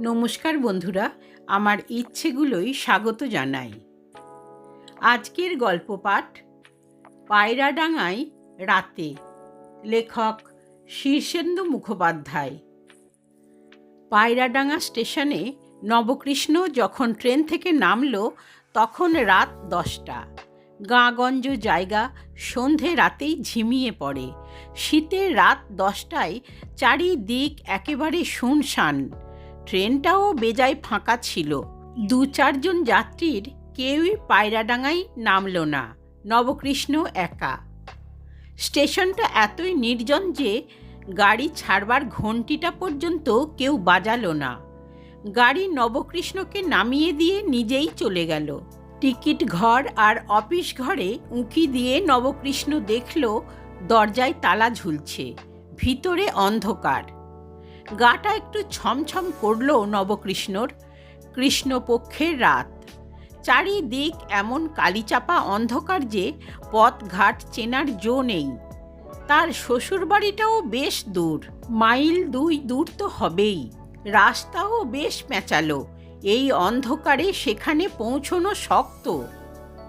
নমস্কার বন্ধুরা, আমার ইচ্ছেগুলোই স্বাগত জানাই। আজকের গল্প পাঠ পায়রাডাঙ্গায় রাতে, লেখক শীর্ষেন্দু মুখোপাধ্যায়। পায়রাডাঙ্গা স্টেশনে নবকৃষ্ণ যখন ট্রেন থেকে নামলো, তখন রাত দশটা। গাঁগঞ্জ জায়গা সন্ধে রাতেই ঝিমিয়ে পড়ে। শীতের রাত দশটায় চারিদিক একেবারে শুনশান। ট্রেনটাও বেজায় ফাঁকা ছিল। দু চারজন যাত্রীর কেউই পায়রাডাঙ্গায় নামল না, নবকৃষ্ণ একা। স্টেশনটা এতই নির্জন যে গাড়ি ছাড়বার ঘন্টিটা পর্যন্ত কেউ বাজালো না। গাড়ি নবকৃষ্ণকে নামিয়ে দিয়ে নিজেই চলে গেল। টিকিট ঘর আর অফিস ঘরে উঁকি দিয়ে নবকৃষ্ণ দেখল, দরজায় তালা ঝুলছে, ভিতরে অন্ধকার। গাটা একটু ছমছম করল নবকৃষ্ণর। কৃষ্ণপক্ষের রাত। চারিদিক এমন কালিচাপা অন্ধকার যে পথঘাট চেনার জো নেই। তার শ্বশুরবাড়িটাও বেশ দূর, মাইল দুই দূর তো হবেই। রাস্তাও বেশ পেঁচালো এই অন্ধকারে সেখানে পৌঁছনো শক্ত।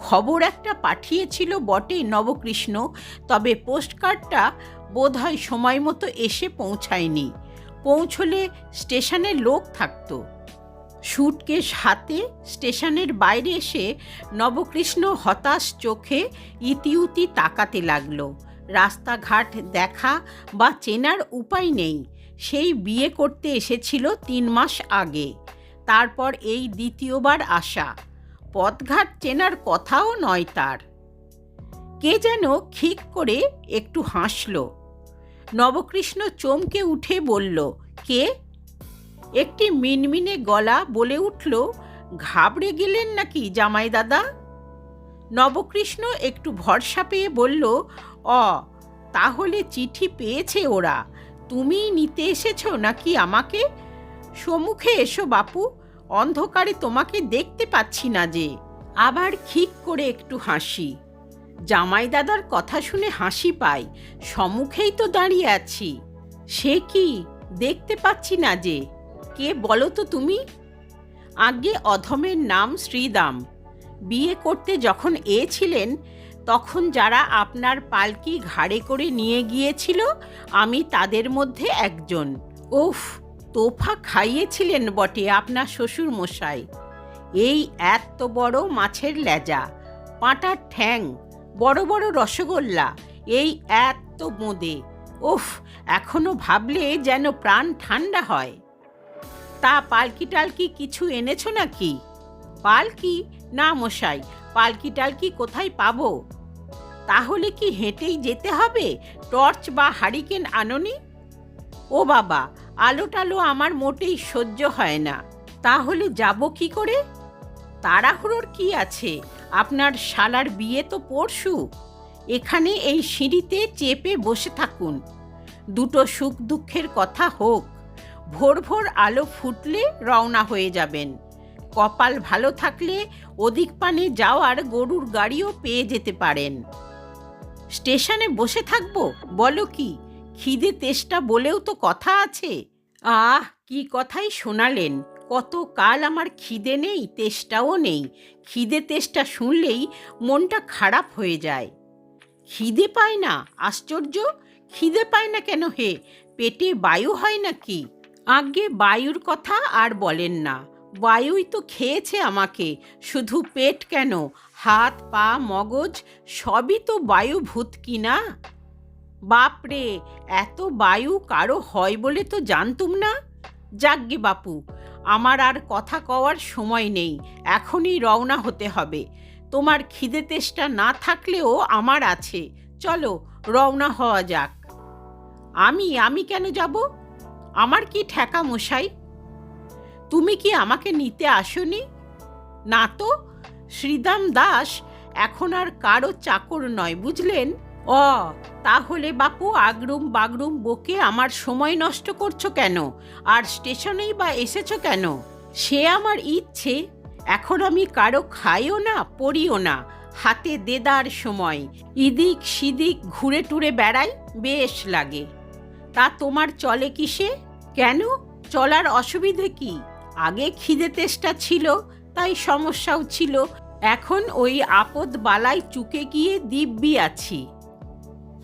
খবর একটা পাঠিয়েছিল বটে নবকৃষ্ণ, তবে পোস্টকার্ডটা বোধহয় সময় মতো এসে পৌঁছায়নি। পৌঁছলে স্টেশনে লোক থাকত। সুটকেস হাতে স্টেশনের বাইরে এসে নবকৃষ্ণ হতাশ চোখে ইতিউতি তাকাতে লাগল। রাস্তাঘাট দেখা বা চেনার উপায় নেই। সেই বিয়ে করতে এসেছিল তিন মাস আগে। তারপর এই দ্বিতীয়বার আসা। পথঘাট চেনার কথাও নয় তার। কে যেন খিক করে একটু হাসল। নবকৃষ্ণ চমকে উঠে বলল, কে? একটি মিনমিনে গলা বলে উঠল, ঘাবড়ে গেলেন নাকি জামাই দাদা? নবকৃষ্ণ একটু ভরসা পেয়ে বলল, অ, তাহলে চিঠি পেয়েছে ওরা। তুমি নিতে এসেছ নাকি আমাকে? সম্মুখে এসো বাপু, অন্ধকারে তোমাকে দেখতে পাচ্ছি না যে। আবার খিক করে একটু হাসি। জামাই দাদার কথা শুনে হাসি পাই। সম্মুখেই তো দাঁড়িয়ে আছি। সে কি? দেখতে পাচ্ছি না যে। কে বলো তো তুমি? আগে অধমের নাম শ্রীদাম। বিয়ে করতে যখন এ ছিলেন তখন যারা আপনার পালকি ঘাড়ে করে নিয়ে গিয়েছিল, আমি তাদের মধ্যে একজন। উফ, তোফা খাইয়েছিলেন বটে আপনার শ্বশুর মশাই এই এত বড় মাছের লেজা, পাঁটার ঠ্যাং বড় বড় রসগোল্লা, এই এত বোঁদে উফ, এখনও ভাবলে যেন প্রাণ ঠান্ডা হয়। তা পালকি টালকি কিছু এনেছো নাকি? পালকি? না মশাই, পালকি টালকি কোথায় পাবো? তাহলে কি হেঁটেই যেতে হবে, টর্চ বা হারিকেন আননি? ও বাবা, আলো টালো আমার মোটেই সহ্য হয় না। তাহলে যাব কি করে? তাড়াহুড়োর কি আছে? আপনার শালার বিয়ে তো পরশু। এখানে এই সিঁড়িতে চেপে বসে থাকুন। দুটো সুখ দুঃখের কথা হোক, ভোর ভোর আলো ফুটলে রওনা হয়ে যাবেন। কপাল ভালো থাকলে ওদিক পানে যাওয়ার গরুর গাড়িও পেয়ে যেতে পারেন। স্টেশনে বসে থাকব? বলো কি? খিদে তেষ্টা বলেও তো কথা আছে। আহ, কি কথাই শোনালেন। কত কাল আমার খিদে নেই, তেষ্টাও নেই। খিদে তেষ্টা শুনলেই মনটা খারাপ হয়ে যায়। খিদে পায় না, আশ্চর্য? খিদে পায় না কেন হে? পেটে বায়ু হয় নাকি? আগে বায়ুর কথা আর বলেন না। বায়ুই তো খেয়েছে আমাকে, শুধু পেট কেন? হাত, পা, মগজ, সবই তো বায়ু ভূত কি না? বাপরে এত বায়ু কারও হয় বলে তো জানতুম না? যাগ্গে বাপু আমার আর কথা কওয়ার সময় নেই, এখনই রওনা হতে হবে। তোমার খিদে তেষ্টা না থাকলেও আমার আছে। চলো, রওনা হওয়া যাক। আমি আমি কেন যাব? আমার কি ঠেকা মশাই? তুমি কি আমাকে নিতে আসনি? না তো, শ্রীদাম দাস এখন আর কারও চাকর নয়, বুঝলেন? অ, তাহলে বাপু আগরুম বাগরুম বকে আমার সময় নষ্ট করছ কেন? আর স্টেশনেই বা এসেছ কেন? সে আমার ইচ্ছে। এখন আমি কারও খাইও না, পড়িও না। হাতে দেদার সময়। ইদিক সিদিক ঘুরে টুরে বেড়াই, বেশ লাগে। তা তোমার চলে কিসে? কেন? চলার অসুবিধে কি? আগে খিদে তেষ্টা ছিল, তাই সমস্যাও ছিল। এখন ওই আপদ বালাই চুকে গিয়ে দিব্যি আছি।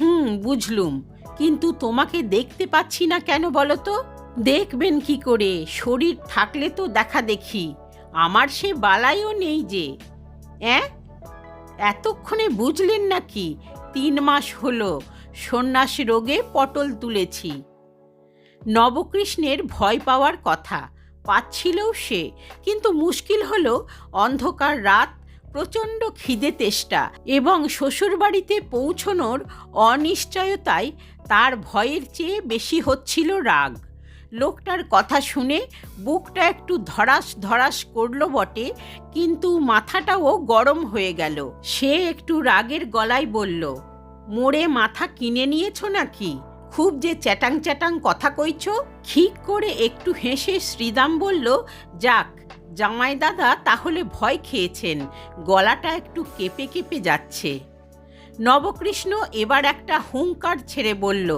হুম, বুঝলুম। কিন্তু তোমাকে দেখতে পাচ্ছি না কেন বলো তো? দেখবেন কি করে, শরীর থাকলে তো দেখা দেখি। আমার সে বালাইও নেই যে। অ্যাঁ? এতক্ষণে বুঝলেন নাকি? তিন মাস হলো, সন্ন্যাস রোগে পটল তুলেছি। নবকৃষ্ণের ভয় পাওয়ার কথা, পাচ্ছিলও সে। কিন্তু মুশকিল হলো, অন্ধকার রাত প্রচণ্ড খিদে তেষ্টা এবং শ্বশুরবাড়িতে পৌঁছনোর অনিশ্চয়তায় তার ভয়ের চেয়ে বেশি হচ্ছিল রাগ। লোকটার কথা শুনে বুকটা একটু ধরাস ধরাস করল বটে, কিন্তু মাথাটাও গরম হয়ে গেল। সে একটু রাগের গলায় বলল, মোড়ে মাথা কিনে নিয়েছো নাকি? খুব যে চ্যাটাং চ্যাটাং কথা কইছ? ঠিক করে একটু হেসে শ্রীদাম বলল, যাক জামাই দাদা তাহলে ভয় খেয়েছেন, গলাটা একটু কেঁপে কেঁপে যাচ্ছে। নবকৃষ্ণ এবার একটা হুঙ্কার ছেড়ে বলল,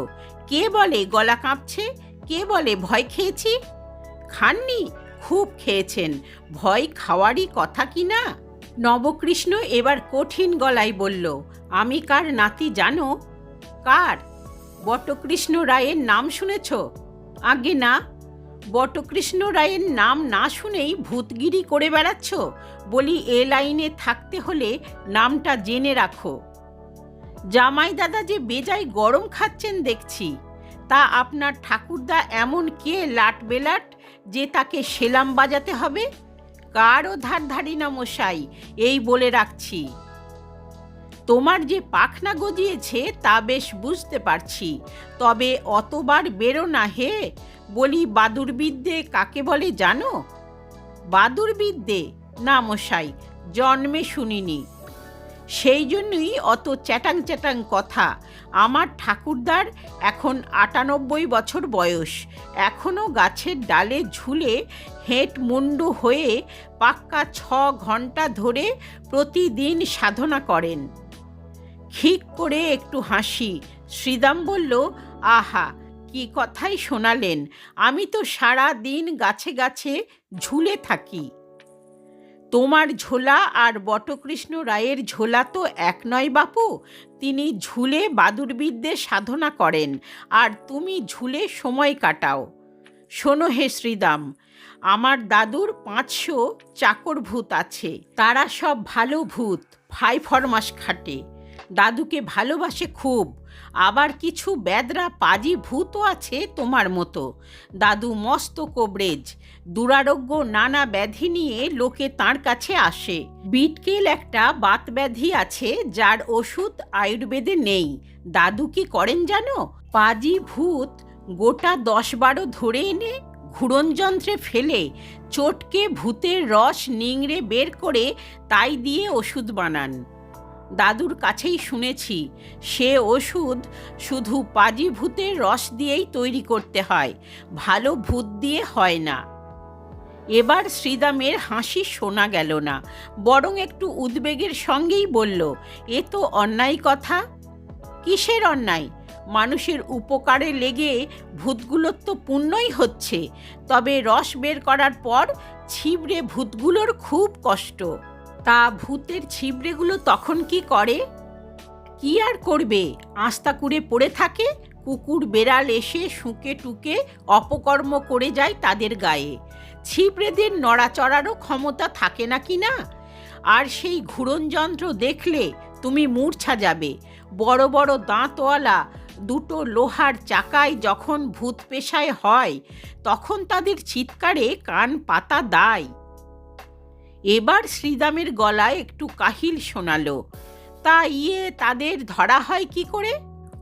কে বলে গলা কাঁপছে? কে বলে ভয় খেয়েছি? খাননি, খুব খেয়েছেন, ভয় খাওয়ারই কথা কি না? নবকৃষ্ণ এবার কঠিন গলায় বলল, আমি কার নাতি জানো? কার? বটকৃষ্ণ রায়ের নাম শুনেছ? আগে না। বটকৃষ্ণ রায়ের নাম না শুনেই ভূতগিরি করে বেড়াচ্ছ? বলি, এ লাইনে থাকতে হলে নামটা জেনে রাখো। জামাই দাদা যে বেজায় গরম খাচ্ছেন দেখছি। তা আপনার ঠাকুরদা এমন কে লাট বেলাট যে তাকে সেলাম বাজাতে হবে? কারও ধার ধারি না মশাই, এই বলে রাখছি। তোমার যে পাখনা গজিয়েছে তা বেশ বুঝতে পারছি, তবে অতবার বেরো না হে। বলি বাদুর বিদ্যে কাকে বলে জানো? বাদুর বিদ্যে না মশাই, জন্মে শুনিনি। সেই জন্যই অত চ্যাটাং চ্যাটাং কথা। আমার ঠাকুরদার এখন আটানব্বই বছর বয়স। এখনও গাছের ডালে ঝুলে হেঁট মুন্ডু হয়ে পাক্কা ছ ঘণ্টা ধরে প্রতিদিন সাধনা করেন। ঠিক করে একটু হাসি। শ্রীদাম বলল, আহা কি কথাই শোনালেন? আমি তো সারা দিন গাছে গাছে ঝুলে থাকি। তোমার ঝোলা আর বটকৃষ্ণ রায়ের ঝোলা তো এক নয় বাপু। তিনি ঝুলে বাদুরবিদ্যে সাধনা করেন, আর তুমি ঝুলে সময় কাটাও। শোনো হে শ্রীদাম, আমার দাদুর পাঁচশো চাকর ভূত আছে। তারা সব ভালো ভূত ফাই ফরমাস খাটে। দাদুকে ভালোবাসে খুব। আবার কিছু ব্যাদরা পাজি ভূতও আছে তোমার মতো। দাদু মস্ত কোবরেজ। দুরারোগ্য নানা ব্যাধি নিয়ে লোকে তার কাছে আসে। বিটকেল একটা বাত ব্যাধি আছে যার ওষুধ আয়ুর্বেদে নেই। দাদু কি করেন জানো? পাজি ভূত গোটা দশ বারো ধরে এনে ঘুরনযন্ত্রে ফেলে, চটকে ভূতের রস নিংড়ে বের করে তাই দিয়ে ওষুধ বানান। দাদুর কাছেই শুনেছি, সে ওষুধ শুধু পাজি ভূতের রস দিয়েই তৈরি করতে হয়, ভালো ভূত দিয়ে হয় না। এবার শ্রীদামের হাসি শোনা গেল না, বরং একটু উদ্বেগের সঙ্গেই বলল, এ তো অন্যায় কথা। কিসের অন্যায়? মানুষের উপকারে লেগে ভূতগুলোর তো পুণ্যই হচ্ছে, তবে রস বের করার পর ছিবড়ে ভূতগুলোর খুব কষ্ট। তা ভূতের ছিবড়েগুলো তখন কি করে? কি আর করবে? আস্তা কুড়ে পড়ে থাকে, কুকুর বেড়াল এসে শুঁকে টুকে অপকর্ম করে যায় তাদের গায়ে। ছিবড়েদের নড়াচড়ারও ক্ষমতা থাকে না কি না? আর সেই ঘুরনযন্ত্র দেখলে তুমি মূর্ছা যাবে। বড় বড় দাঁতওয়ালা দুটো লোহার চাকায় যখন ভূত পেশায় হয়, তখন তাদের চিৎকারে কান পাতা দায়। এবার শ্রীদামের গলায় একটু কাহিল শোনালো। তা ইয়ে তাদের ধরা হয় কি করে?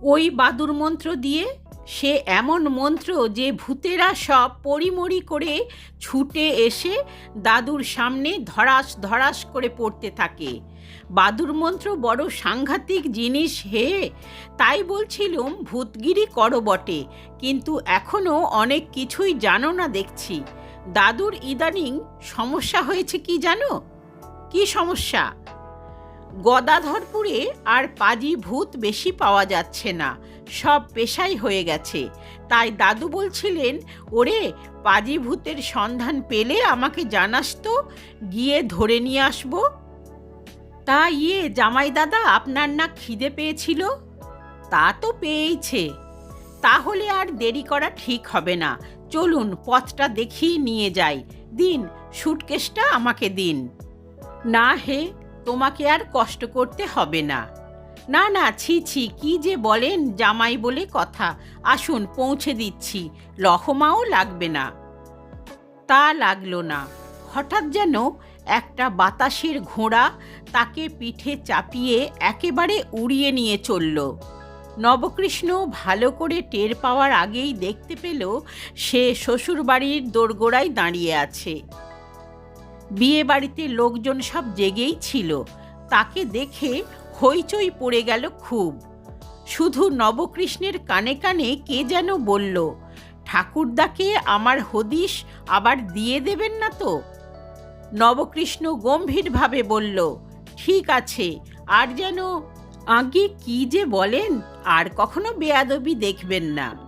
ওই বাদুর মন্ত্র দিয়ে? সে এমন মন্ত্র যে ভূতেরা সব পরিমরি করে ছুটে এসে দাদুর সামনে ধরাস ধরাস করে পড়তে থাকে। বাদুর মন্ত্র বড় সাংঘাতিক জিনিস হে। তাই বলছিলুম, ভূতগিরি করো বটে, কিন্তু এখনও অনেক কিছুই জানো না দেখছি। দাদুর ইদানিং সমস্যা হয়েছে কি জানো? কি সমস্যা? গদাধরপুরে আর পাজি ভূত বেশি পাওয়া যাচ্ছে না, সব পেশাই হয়ে গেছে। তাই দাদু বলছিলেন, ওরে, পাজি ভূতের সন্ধান পেলে আমাকে জানাস তো, গিয়ে ধরে নিয়ে আসব। তা ইয়ে জামাই দাদা, আপনার না খিদে পেয়েছিল? তা তো পেয়েইছে। তাহলে আর দেরি করা ঠিক হবে না। চলুন পথটা দেখিয়ে নিয়ে যাই। দিন, সুটকেসটা আমাকে দিন। না হে, তোমাকে আর কষ্ট করতে হবে না। না না, ছি ছি, কি যে বলেন জামাই বলে কথা। আসুন, পৌঁছে দিচ্ছি। লহমাও লাগবে না। তা লাগল না। হঠাৎ যেন একটা বাতাসের ঘোড়া তাকে পিঠে চাপিয়ে একেবারে উড়িয়ে নিয়ে চলল। নবকৃষ্ণ ভালো করে টের পাওয়ার আগেই দেখতে পেল সে শ্বশুরবাড়ির দোরগোড়ায় দাঁড়িয়ে আছে। বিয়ে বাড়িতে লোকজন সব জেগেই ছিল। তাকে দেখে হইচই পড়ে গেল খুব। শুধু নবকৃষ্ণের কানে কানে কে যেন বলল, ঠাকুরদাকে আমার হদিশ আবার দিয়ে দেবেন না তো? নবকৃষ্ণ গম্ভীরভাবে বলল, ঠিক আছে, আর যেন আগে কি যে বলেন আর কখনো বেয়াদবি দেখবেন না।